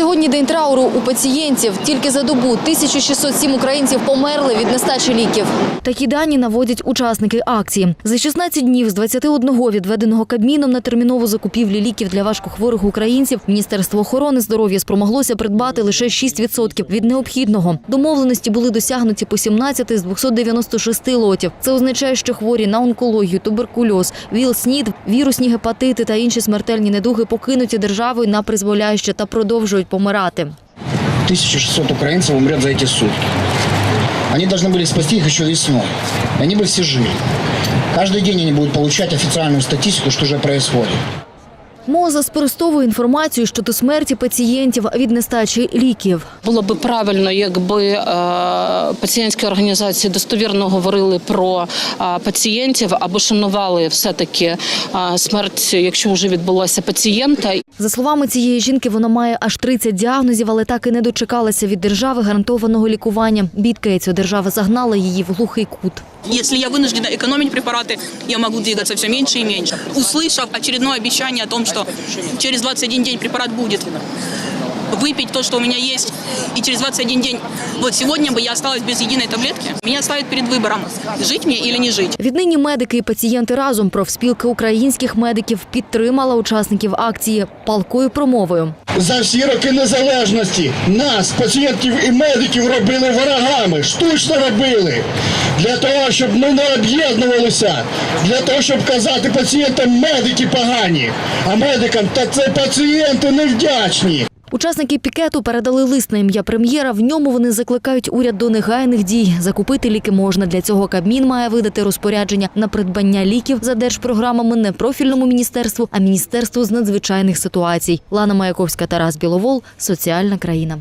Сьогодні день трауру у пацієнтів. Тільки за добу 1607 українців померли від нестачі ліків. Такі дані наводять учасники акції. За 16 днів з 21 відведеного Кабміном на термінову закупівлю ліків для важкохворих українців Міністерство охорони здоров'я спромоглося придбати лише 6% від необхідного. Домовленості були досягнуті по 17 з 296 лотів. Це означає, що хворі на онкологію, туберкульоз, ВІЛ-СНІД, вірусні гепатити та інші смертельні недуги покинуті державою на призволяще та продовжують помирати. 1600 украинцев умрет за эти сутки. Они должны были спасти их еще весной. И они бы все жили. Каждый день они будут получать официальную статистику, что же происходит. МОЗа спростовує інформацію щодо смерті пацієнтів від нестачі ліків. Було би правильно, якби е, пацієнтські організації достовірно говорили про е, пацієнтів або шанували все-таки е, смерть, якщо вже відбулася пацієнта. За словами цієї жінки, вона має аж 30 діагнозів, але так і не дочекалася від держави гарантованого лікування. Бідкається, держава загнала її в глухий кут. Если я вынуждена экономить препараты, я могу двигаться все меньше и меньше. Услышав очередное обещание о том, что через 21 день препарат будет, выпить то, что у меня есть, и через 21 день, вот сегодня бы я осталась без единой таблетки, меня ставят перед выбором, жить мне или не жить. Віднині медики і пацієнти разом профспілки українських медиків підтримала учасників акції палкою промовою. За всі роки незалежності нас, пацієнтів і медиків, робили ворогами, штучно робили. Для того, щоб ми не об'єднувалися, для того, щоб казати пацієнтам медики погані, а медикам та це пацієнти невдячні. Учасники пікету передали лист на ім'я прем'єра. В ньому вони закликають уряд до негайних дій. Закупити ліки можна. Для цього Кабмін має видати розпорядження на придбання ліків за держпрограмами не профільному міністерству, а міністерству з надзвичайних ситуацій. Лана Маяковська, Тарас Біловол. Соціальна країна.